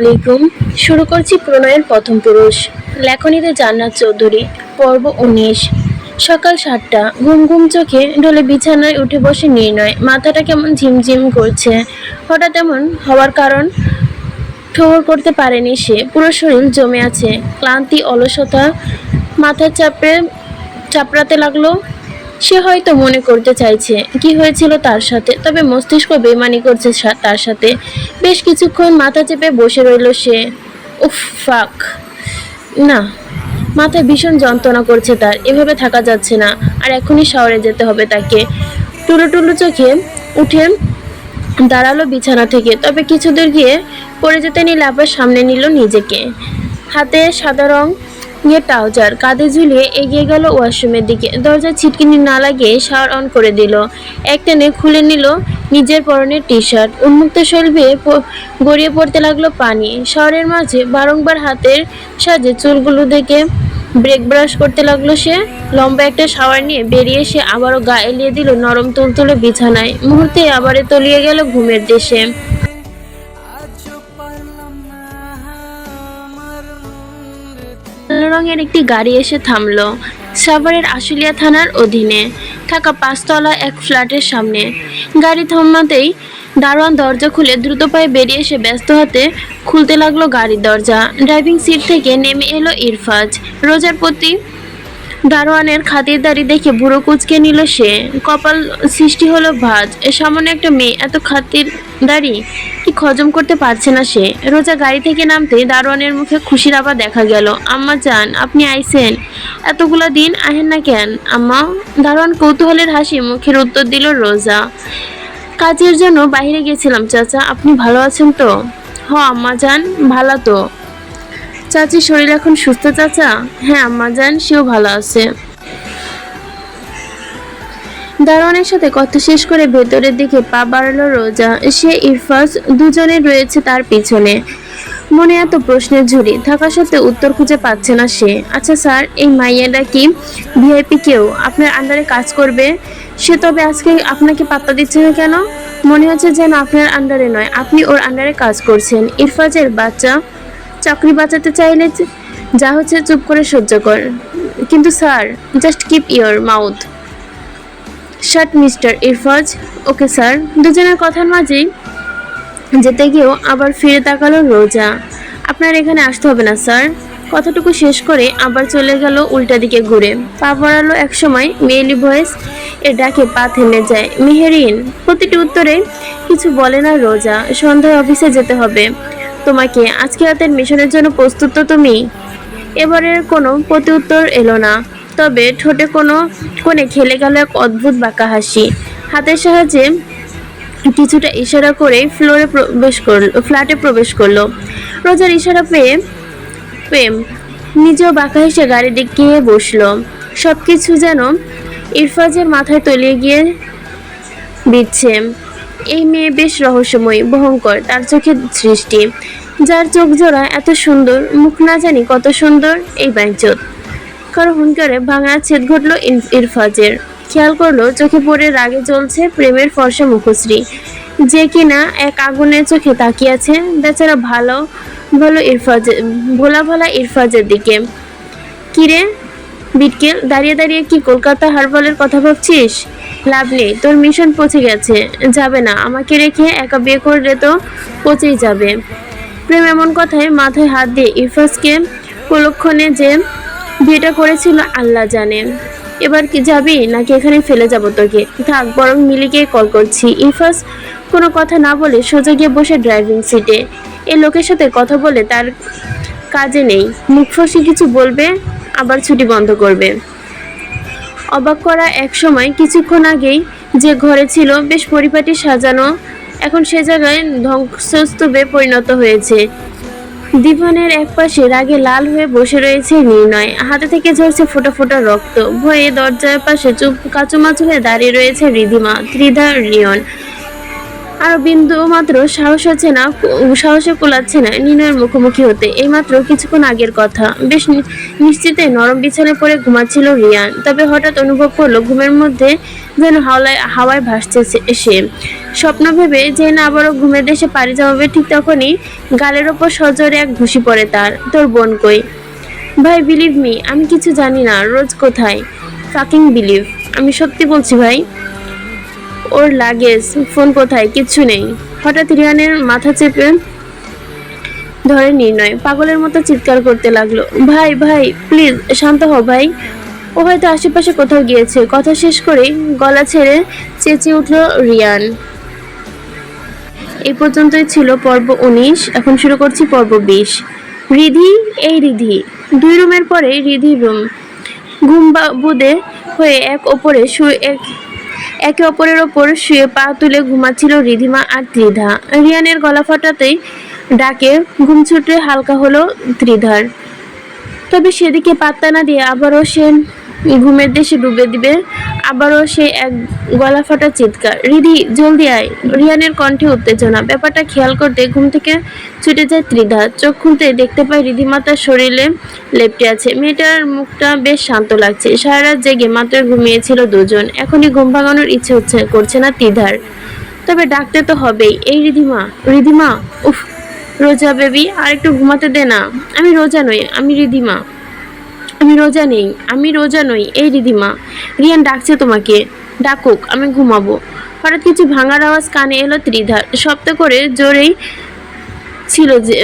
আলাইকুম শুরু করছি প্রণয়ের প্রথম পুরুষ। লেখনীতে জান্নাত চৌধুরী, পর্ব উনিশ। সকাল সাতটা, ঘুম ঘুম চোখে ডলে বিছানায় উঠে বসে নির্ণয়, মাথাটা কেমন ঝিমঝিম করছে। হঠাৎ এমন হওয়ার কারণ ঠোহর করতে পারেনি সে। পুরো শরীর জমে আছে। ক্লান্তি, অলসতা, মাথার চাপে চাপড়াতে লাগল। সে হয়তো মনে করতে চাইছে কি হয়েছিল তার সাথে, তবে মস্তিষ্ক বেমানি করছে তার সাথে। বেশ কিছুক্ষণ মাথা চেপে বসে রইল সে। উফ, ফাক। না, মাথায় ভীষণ যন্ত্রণা করছে তার, এভাবে থাকা যাচ্ছে না, আর এখনই শহরে যেতে হবে তাকে। টুলু টুলু চোখে উঠে দাঁড়াল বিছানা থেকে, তবে কিছু দূর গিয়ে পড়ে যেতে নিলে আবার সামনে নিল নিজেকে। হাতে সাদা রং নিয়ে ট্রাউজার। কাঁধে ঝুলিয়ে এগিয়ে গেল ওয়াশরুমের দিকে। দরজা ছিটকিনি না লাগিয়ে শাওয়ার অন করে দিল। এক টেনে খুলে নিল নিজের পরনের টি শার্ট উন্মুক্ত শৈল বেয়ে গড়িয়ে পড়তে লাগল পানি। শাওয়ারের মাঝে বারংবার হাতের সাজে চুলগুলো দেখে ব্রেক ব্রাশ করতে লাগল সে। লম্বা একটা শাওয়ার নিয়ে বেরিয়ে এসে আবারও গা এলিয়ে দিল নরম তুলতুলে বিছানায়। মুহূর্তে আবারে তলিয়ে গেল ঘুমের দেশে। রঙের একটি গাড়ি এসে থামলো সাভারের আশুলিয়া থানার অধীনে। থাকা পাঁচতলা এক ফ্ল্যাটের সামনে। গাড়ি থামাতেই দারোয়ান দরজা খুলে দ্রুত পায়ে বেরিয়ে এসে ব্যস্ত হাতে খুলতে লাগল গাড়ির দরজা। ড্রাইভিং সিট থেকে নেমে এলো ইরফাজ। রোজার প্রতি দারোয়ানের খাতিরদারি দেখে বুড়ো কুচকে নিল সে। কপাল সৃষ্টি হলো ভাজ। এ সামনে একটা মেয়ে, এত খাতিরদারি কি হজম করতে পারছে না সে। রোজা গাড়ি থেকে নামতে দারোয়ানের মুখে খুশির আবার দেখা গেল। আম্মা যান, আপনি আইছেন এতগুলা দিন আহেন না কেন? আম্মা, দারোয়ান কৌতূহলের হাসি মুখের উত্তর দিল রোজা। কাজের জন্য বাইরে গেছিলাম, চাচা। আপনি ভালো আছেন তো? হ, আম্মা যান, ভালো তো। চাচির শরীর এখন সুস্থ, চাচা? হ্যাঁ আম্মা যান সেও ভালো আছে। দারোয়ানের সাথে কথা শেষ করে ভেতরের দিকে পা বাড়ালো রোজা। সে ইরফাজ, দুজনে রয়েছে তার পিছনে। মনে এত প্রশ্নের ঝুড়ি থাকা সত্ত্বেও উত্তর খুঁজে পাচ্ছে না সে। আচ্ছা স্যার, এই মাইয়াটা কি ভিআইপি কেউ? আপনার আন্ডারে কাজ করবে? সে তবে আজকে আপনাকে পাত্তা দিচ্ছে না কেন? মনে হচ্ছে যেন আপনার আন্ডারে নয়, আপনি ওর আন্ডারে কাজ করছেন। ইরফাজের বাচ্চা চাকরি বাঁচাতে চাইলে যা হচ্ছে চুপ করে সহ্য কর। কিন্তু sir just keep your mouth shut mister Irfaz okay sir দুজনের কথার মাঝেই যেতে গিয়েও আবার ফিরে তাকালো রোজা। আপনার এখানে আসতে হবে না, স্যার। কথাটুকু শেষ করে আবার চলে গেল উল্টা দিকে ঘুরে। পা পড়ালো এক সময় মেয়েলি ভয়েস এর ডাকে পা থেমে যায়। মেহেরিন, প্রতিটি উত্তরে কিছু বলে না রোজা। সন্ধ্যায় অফিসে যেতে হবে। তোমাকে আজকে রাতের মিশনের জন্য প্রস্তুত তো তুমি? এবারের কোনো প্রত্যুত্তর এলো না। তবে ঠোঁটে কোনো কোণে খেলে গেল এক অদ্ভুত বাঁকা হাসি। হাতের সাহায্যে কিছুটা ইশারা করে ফ্লোরে প্রবেশ করল ফ্ল্যাটে প্রবেশ করল। রোজার ইশারা পেয়ে প্রেম নিজেও বাঁকা হেসে গাড়ি গিয়ে বসল। সব কিছু যেন ইরফাজের মাথায় তলিয়ে গিয়ে দিচ্ছে। এই মেয়ে বেশ রহস্যময়, ভয়ঙ্কর, তার চোখে সৃষ্টি যার চোখ জোড়া এত সুন্দর, মুখ না জানি কত সুন্দর, এই বাইচত কারও হুঙ্কারে ভাঙা ছেদ ঘটলো ইরফাজের। খেয়াল করল, চোখে পড়ে রাগে জ্বলছে প্রেমের ফর্সা মুখশ্রী। যে কিনা এক আগুনের চোখে তাকিয়ে আছে বেচারা ভালো ভালো ইরফাজের ভোলা ভোলা ইরফাজের দিকে। কিরে বিটকেল, দাঁড়িয়ে দাঁড়িয়ে কি কলকাতা হারবালের কথা ভাবছিস? লাভ নেই, তোর মিশন পৌঁছে গেছে, যাবে না, আমাকে রেখে একা বিয়ে করলে তো পচেই যাবে। প্রেম এমন কথায় মাথায় হাত দিয়ে ইরফাজকে কুলক্ষণে যে বিয়েটা করেছিল, আল্লাহ জানে। এবার কি যাবি, নাকি এখানে ফেলে যাব তোকে? থাক, বরং মিলিকে কল করছি। ইরফাজ কোনো কথা না বলে সোজা গিয়ে বসে ড্রাইভিং সিটে এই লোকের সাথে কথা বলে তার কাজে নেই। মুখ ফসে কিছু বলবে, আবার ছুটি বন্ধ করবে। অবাক করা এক সময় কিছুক্ষণ আগেই যে ঘরে ছিল, বেশ পরিপাটি সাজানো এখন সে জায়গায় ধ্বংসস্তূপে পরিণত হয়েছে। দিবনের এক পাশে রাগে লাল হয়ে বসে রয়েছে নির্ণয়। হাতে থেকে ঝরছে ফোটা ফোটা রক্ত। ভয়ে দরজার পাশে চুপ কাচুমাচু হয়ে দাঁড়িয়ে রয়েছে রিধিমা, ত্রিধা, রিয়ন। আরও বিন্দু মাত্র সাহস হচ্ছে না সাহসে কোলাচ্ছে না নির্ণয়ের মুখোমুখি হতে। এইমাত্র কিছুক্ষণ আগের কথা। বেশ নিশ্চিতে নরম বিছানায় পড়ে ঘুমাচ্ছিল রিয়ান। তবে হঠাৎ অনুভব করল ঘুমের মধ্যে যেন হাওলায় হাওয়ায় ভাসছে সে- স্বপ্ন ভেবে যে না আবারও ঘুমের দেশে পাড়ি জমাবে, ঠিক তখনই গালের ওপর সজোরে এক ঘুষি পড়ে তার। তোর বোন কই? ভাই বিলিভ মি আমি কিছু জানি না, রোজ কোথায়? ফাকিং বিলিভ আমি সত্যি বলছি ভাই। ওর লাগেজ, ফোন কোথায়, কিচ্ছু নেই। হঠাৎ রিয়ানের মাথা চেপে ধরে নির্ণয়, পাগলের মতো চিৎকার করতে লাগল। ভাই ভাই, প্লিজ, শান্ত হও ভাই। ও হয়তো আশেপাশে কোথাও গিয়েছে। কথা শেষ করেই গলা ছেড়ে চেঁচিয়ে উঠল রিয়ান। এই পর্যন্তই ছিল পর্ব উনিশ, এখন শুরু করছি পর্ব বিশ। রিধি, এই রিধি। দুই রুমের পরে রিধির রুম। ঘুম বা- বুদে হয়ে এক ওপরে শুয়ে এক একে অপরের ওপর শুয়ে পা তুলে ঘুমাচ্ছিল রিধিমা আর ত্রিধা। রিয়ানের গলা ফাটাতেই ডাকে, ঘুম ছুটে হালকা হলো ত্রিধার। তবে সেদিকে পাত্তা না দিয়ে আবারও সে ঘুমের দেশে ডুবে দিবে। আবারও সে এক গলা ফাটা চিৎকার। রিধি, জলদি আয়। রিয়ানের কণ্ঠে উত্তেজনা। ব্যাপারটা খেয়াল করতে ঘুম থেকে ছুটে যায় ত্রিধা। চোখ খুলতে দেখতে পায় রিধিমা তার শরীরে লেপটে আছে। মেয়েটার মুখটা বেশ শান্ত লাগছে। সারা জেগে মাত্র ঘুমিয়েছিল দুজন। এখনই ঘুম ভাঙানোর ইচ্ছে হচ্ছে, করছে না ত্রিধার। তবে ডাকতে তো হবেই। এই রিধিমা রিধিমা, উফ, রোজা বেবি আর একটু ঘুমাতে দে না। আমি রোজা নই, আমি রিধিমা। আমি রোজা নেই, আমি রোজা নই। এই রিধিমা রিয়ান ডাকছে তোমাকে। ডাকুক, আমি ঘুমাবো। হঠাৎ কিছু ভাঙার আওয়াজ কানে এলো ত্রিধার শব্দ করে জোরেই ছিল যে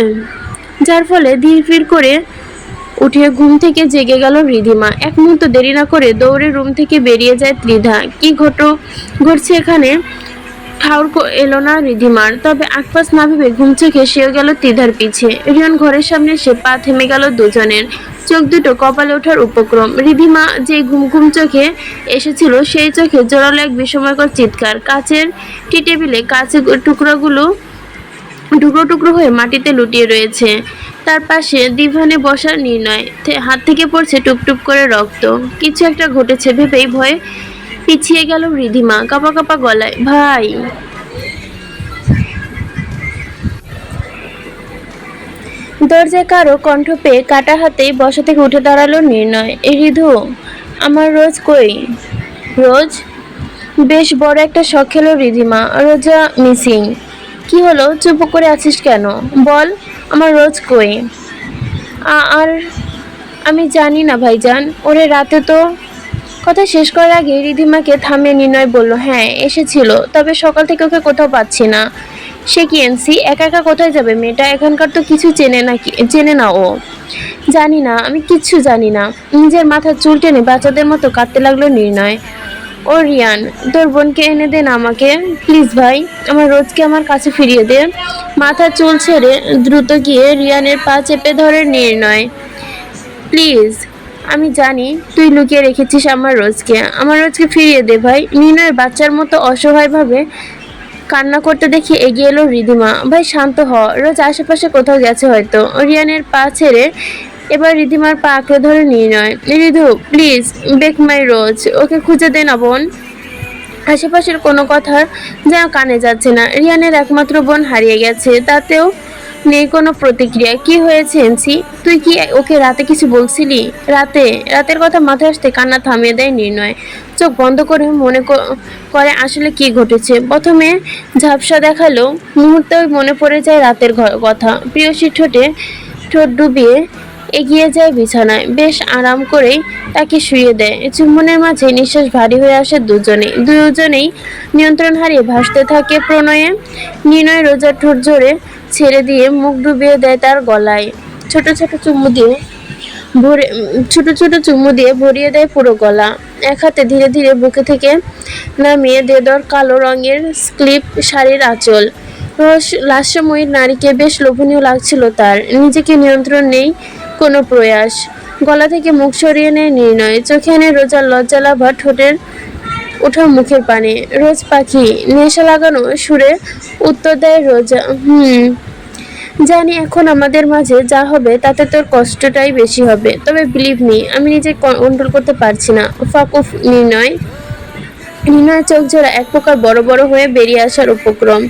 যার ফলে ধীর করে উঠে ঘুম থেকে জেগে গেল রিধিমা। এক মুহূর্ত দেরি না করে দৌড়ে রুম থেকে বেরিয়ে যায় ত্রিধা। কি ঘটো, ঘটছে এখানে? ঠাউর এলো না রিধিমার। তবে আকপাস না ভেবে ঘুম চোখে সেও গেল ত্রিধার পিছে। রিয়ন ঘরের সামনে সে পা থেমে গেল দুজনের। চোখ দুটো কপালে ওঠার উপক্রম। রিধিমা যে ঘুম ঘুম চোখে এসেছিল, সেই চোখে জোরালো এক বিস্ময়কর চিৎকার। কাচের টি টেবিলে কাচের টুকরোগুলো টুকরো টুকরো হয়ে মাটিতে লুটিয়ে রয়েছে। তার পাশে দিভানে বসার নির্ণয় হাত থেকে পড়ছে টুপটুপ করে রক্ত। কিছু একটা ঘটেছে ভেবেই ভয়ে পিছিয়ে গেল রিধিমা, কাপা কাপা গলায়, ভাই! দরজায় কারও কণ্ঠ পেয়ে কাটা হাতে বসা থেকে উঠে দাঁড়াল নির্ণয়। এ রিধু, আমার রোজ কই? রোজ? বেশ বড় একটা শখ খেলো রিধিমা, রোজা মিসিং। কি হলো, চুপ করে আছিস কেন? বল, আমার রোজ কই? আর আমি জানি না ভাইজান, ওরে রাতে তো কথা শেষ করার আগে রিধিমাকে থামিয়ে নির্ণয় বলল হ্যাঁ এসেছিল, তবে সকাল থেকে ওকে কোথাও পাচ্ছি না। সে কি এনসি? একা একা কোথায় যাবে? মেয়েটা এখানকার তো কিছু চেনে না কি চেনে না ও। জানি না, আমি কিচ্ছু জানি না। নিজের মাথার চুল টেনে বাচ্চাদের মতো কাঁদতে লাগল নির্ণয়। ও রিয়ান, তোর বোনকে এনে দে না আমাকে। প্লিজ ভাই, আমার রোজকে আমার কাছে ফিরিয়ে দে। মাথার চুল ছেড়ে দ্রুত গিয়ে রিয়ানের পা চেপে ধরে নির্ণয়। প্লিজ, আমি জানি তুই লুকিয়ে রেখেছিস আমার রোজকে। আমার রোজকে ফিরিয়ে দে ভাই। নির্ণয়ের বাচ্চার মতো অসহায়ভাবে কান্না করতে দেখে এগিয়ে এলো রিধিমা। ভাই, শান্ত হ। রোজ আশেপাশে কোথাও গেছে হয়তো। রিয়ানের পা ছেড়ে এবার রিধিমার পা আঁকড়ে ধরে নিয়ে নয়। রিধু প্লিজ বেক মাই রোজ ওকে খুঁজে দে না, বোন। আশেপাশের কোনো কথা যা কানে যাচ্ছে না। রিয়ানের একমাত্র বোন হারিয়ে গেছে। তাতেও নেই কোনো প্রতিক্রিয়া কি হয়েছে, এনসি? তুই কি ওকে রাতে কিছু বলছিলি? রাতে? রাতের কথা মাথায় আসতে কান্না থামিয়ে দেয় নির্ণয়। চোখ বন্ধ করে মনে করে আসলে কি ঘটেছে। প্রথমে ঝাপসা দেখাল মুহূর্তেও মনে পড়ে যায় রাতের কথা। প্রিয়সী ঠোঁটে ঠোঁট ডুবিয়ে এগিয়ে যায় বিছানায়। বেশ আরাম করেই তাকে শুয়ে দেয়। চুম্বনের মাঝে নিঃশ্বাস ভারী হয়ে আসে দুজনে দুজনেই নিয়ন্ত্রণ হারিয়ে ভাসতে থাকে প্রণয়ে। নির্ণয় রোজার ঠোঁট জোরে ছেড়ে দিয়ে মুখ ডুবিয়ে দেয় তার গলায়। ছোট ছোট চুমু দিয়ে ভরে ছোট ছোট চুমু দিয়ে ভরিয়ে দেয় পুরো গলা। এক হাতে ধীরে ধীরে বুকে থেকে নামিয়ে দেদর কালো রঙের স্লিপ শাড়ির আঁচল। রস- লাস্যময়ী নারীকে বেশ লোভনীয় লাগছিল তার। নিজেকে নিয়ন্ত্রণ নেই কোনো প্রয়াস। গলা থেকে মুখ সরিয়ে নেয় নির্ণয়। চোখে এনে রোজার লজ্জালাভা ঠোঁটের ওঠা মুখের পানে। রোজ পাখি নেশা লাগানো সুরে উত্তর দেয় রোজা। হুম। জানি এখন আমাদের মাঝে যা হবে তাতে তোর কষ্টটাই বেশি হবে। তবে বিলিভ মি আমি নিজে কন্ট্রোল করতে পারছি না। ফাক উফ নির্ণয়। নির্ণয় চোখ জোড়া এক প্রকার বড় বড় হয়ে বেরিয়ে আসার উপক্রম।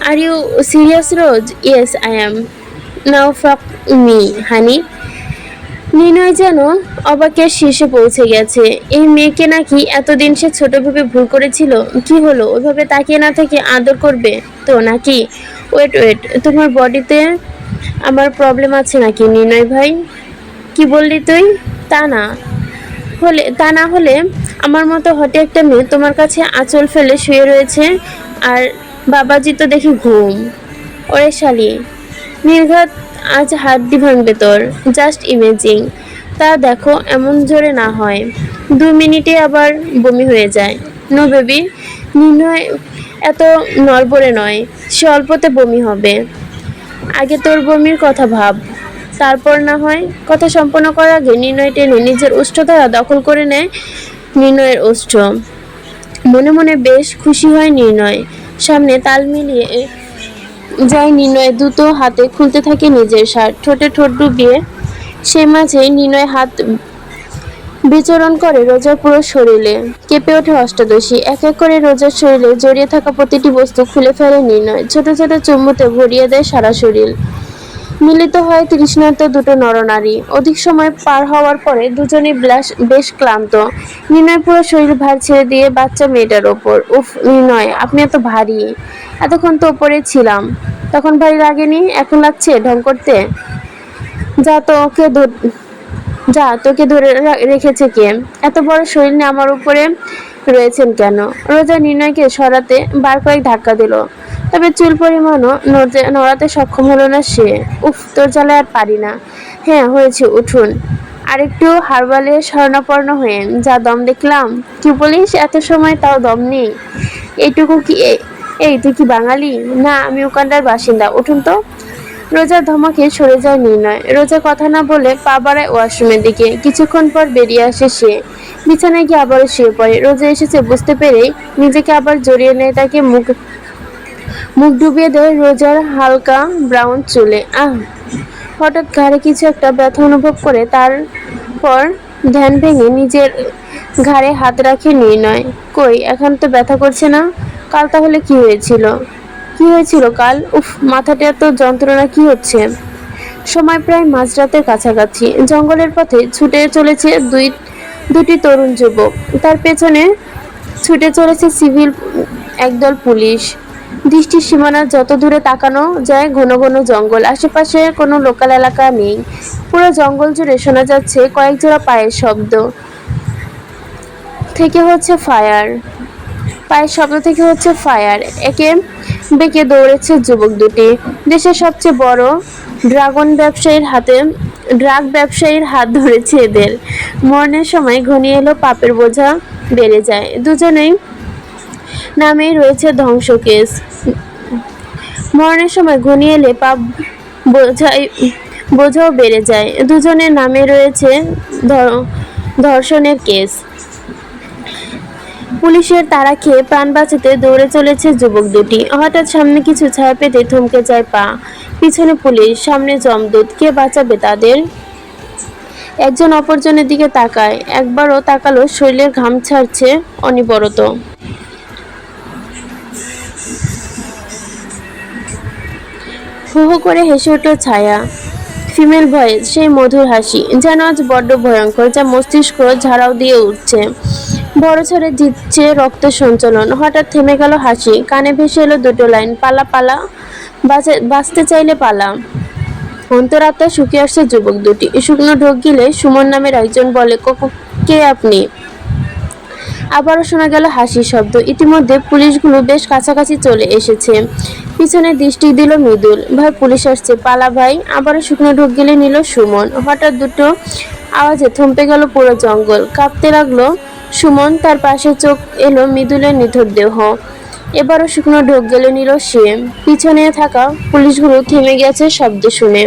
আর you serious Rose? Yes I am now fuck me honey নির্ণয় যেন অবাকের শীর্ষে পৌঁছে গেছে। এই মেয়েকে নাকি এতদিন সে ছোট ভুল করেছিল? কি হলো? ওইভাবে তাকিয়ে না থেকে আদর করবে তো নাকি? ওয়েট ওয়েট, তোমার বডিতে আমার প্রবলেম আছে নাকি নির্ণয় ভাই? কি বললি তুই? তা না হলে, তা না হলে আমার মতো হটে একটা মেয়ে তোমার কাছে আঁচল ফেলে শুয়ে রয়েছে আর বাবাজি তো দেখি ঘুম। ওরে শালি, নির্ঘাত আজ হাড্ডি ভাঙবে তোর জাস্ট ইমেজিং তা দেখো, এমন জোরে না হয়। দু মিনিটে আবার বমি হয়ে যায়। নো বেবি, নির্ণয় এত নড়বড়ে নয়, সে অল্পতে বমি হবে। আগে তোর বমির কথা ভাব, তারপর না হয় কথা সম্পন্ন করার আগে নির্ণয় টেনে নিজের উষ্ঠতারা দখল করে নেয় নির্ণয়ের উষ্ঠ। মনে মনে বেশ খুশি হয় নির্ণয়। সামনে তাল মিলিয়ে যায় নির্ণয় দ্রুত হাতে খুলতে থাকে নিজের শার্ট। ঠোঁটে ঠোঁট ডুবিয়ে সে মাঝে নির্ণয় হাত বিচরণ করে রোজার পুরো শরীরে। কেঁপে ওঠে অষ্টাদশী। এক এক করে রোজার শরীরে জড়িয়ে থাকা প্রতিটি বস্তু খুলে ফেলে নির্ণয় ছোট ছোট চুম্বুতে ভরিয়ে দেয় সারা শরীর। মিলিত হয় তৃষ্ণার্ত দুটো নরনারী। অধিক সময় পার হওয়ার পরে দুজনই ব্লাস বেশ ক্লান্ত। নির্ণয় পুরো শরীর ভার ছেড়ে দিয়ে বাচ্চা মেয়েটার ওপর। উফ, নির্ণয়, আপনি এত ভারী। এতক্ষণ তো ওপরে ছিলাম। তখন ভারী লাগেনি? এখন লাগছে ঢং করতে? যা তো ওকে যা, তোকে ধরে রেখেছে কে? এত বড় শরীর নিয়ে আমার উপরে রয়েছেন কেন? রোজা নির্ণয়কে সরাতে বার কয়েক ধাক্কা দিল। তবে চুল পরিমাণও নড়তে- সক্ষম হলো না সে। উফ, তোর জ্বালায় আর পারি না। হ্যাঁ হয়েছে, উঠুন। আরেকটু হারবালে স্বর্ণাপন্ন হয়ে, যা দম দেখলাম। কি বলিস, এত সময় তাও দম নেই। এইটুকু কি এই, তুই কি বাঙালি? না, আমি ওখানটার বাসিন্দা। উঠুন তো। রোজা ধমকে সরে যায় নির্ণয়। রোজা কথা না বলে পা বাড়ায় ওয়াশরুমের দিকে। কিছুক্ষণ পর বেরিয়ে আসে সে। বিছানায় গিয়ে আবারও শুয়ে পড়ে। রোজা এসেছে বুঝতে পেরেই নিজেকে আবার জড়িয়ে নেয় তাকে মুখ মুখ ডুবিয়ে দেয় রোজার হালকা ব্রাউন চুলে। আহ! হঠাৎ ঘাড়ে কিছু একটা ব্যথা অনুভব করে তারপর ধ্যান ভেঙে নিজের ঘাড়ে হাত রাখে নির্ণয়। কই, এখন তো ব্যথা করছে না? কাল তাহলে কি হয়েছিল? কি হয়েছিল কাল? উফ, মাথাটা এত যন্ত্রণা, কি হচ্ছে? সময় প্রায় মাঝরাতের কাছাকাছি। জঙ্গলের পথে ছুটে চলেছে দুই, দুটি তরুণ যুবক। তার পেছনে ছুটে চলেছে সিভিল, একদল পুলিশ। দৃষ্টির সীমানা যত দূরে তাকানো যায় ঘন ঘন জঙ্গল। আশেপাশে কোনো লোকাল এলাকা নেই। পুরো জঙ্গল জুড়ে শোনা যাচ্ছে কয়েক জোড়া পায়ের শব্দ। থেকে হচ্ছে ফায়ার। পায়ের শব্দ থেকে হচ্ছে ফায়ার একে বেঁকে দৌড়েছে যুবক দুটি। দেশের সবচেয়ে বড় ড্রাগন ব্যবসায়ীর হাতে ড্রাগ ব্যবসায়ীর হাত ধরেছে এদের। মরণের সময় ঘনিয়ে এলো পাপের বোঝা বেড়ে যায়। দুজনেই নামেই রয়েছে ধ্বংস কেস। মরণের সময় ঘনিয়ে এলে পাপ বোঝাই, বোঝাও বেড়ে যায়। দুজনের নামে রয়েছে ধর্ষণের কেস। পুলিশের তারা খেয়ে প্রাণ বাঁচাতে দৌড়ে চলেছে যুবক দুটি। হঠাৎ সামনে কিছু ছায়া পেতে থমকে যায় পা। পিছনে পুলিশ, সামনে জমদূত কে বাঁচাবে তাদের? একজন অপরজনের দিকে তাকায়। একবারও তাকালো, শরীরের ঘাম ছাড়ছে অনিবরত। হু হু করে হেসে উঠল ছায়া। ফিমেল ভয়েস সেই মধুর হাসি, যেন আজ বড্ড ভয়ঙ্কর, যা মস্তিষ্ক ঝাড়াও দিয়ে উঠছে। বড় ছড়ে জিতছে রক্ত সঞ্চালন। হঠাৎ থেমে গেল হাসি। কানে ভেসে এলো দুটো লাইন, পালা পালা বাঁচতে চাইলে পালা। অন্তরাত্মা শুকিয়ে আসছে যুবক দুটি। শুকনো ঢোক গিলে সুমন নামের একজন বলে "ক- আপনি? আবারও শোনা গেল হাসির শব্দ। ইতিমধ্যে পুলিশগুলো বেশ কাছাকাছি চলে এসেছে। পিছনে দৃষ্টি দিল মৃদুল। ভাই, পুলিশ আসছে। পালা, ভাই। আবারও শুকনো ঢোক গেলে নিল সুমন। হঠাৎ দুটো আওয়াজে থমকে গেল পুরো জঙ্গল। কাঁপতে লাগল সুমন, তার পাশে চোখ এলো মৃদুলের নিথর দেহ। এবারও শুকনো ঢোক গেলে নিল সে পিছনে থাকা পুলিশগুলো থেমে গেছে শব্দ শুনে।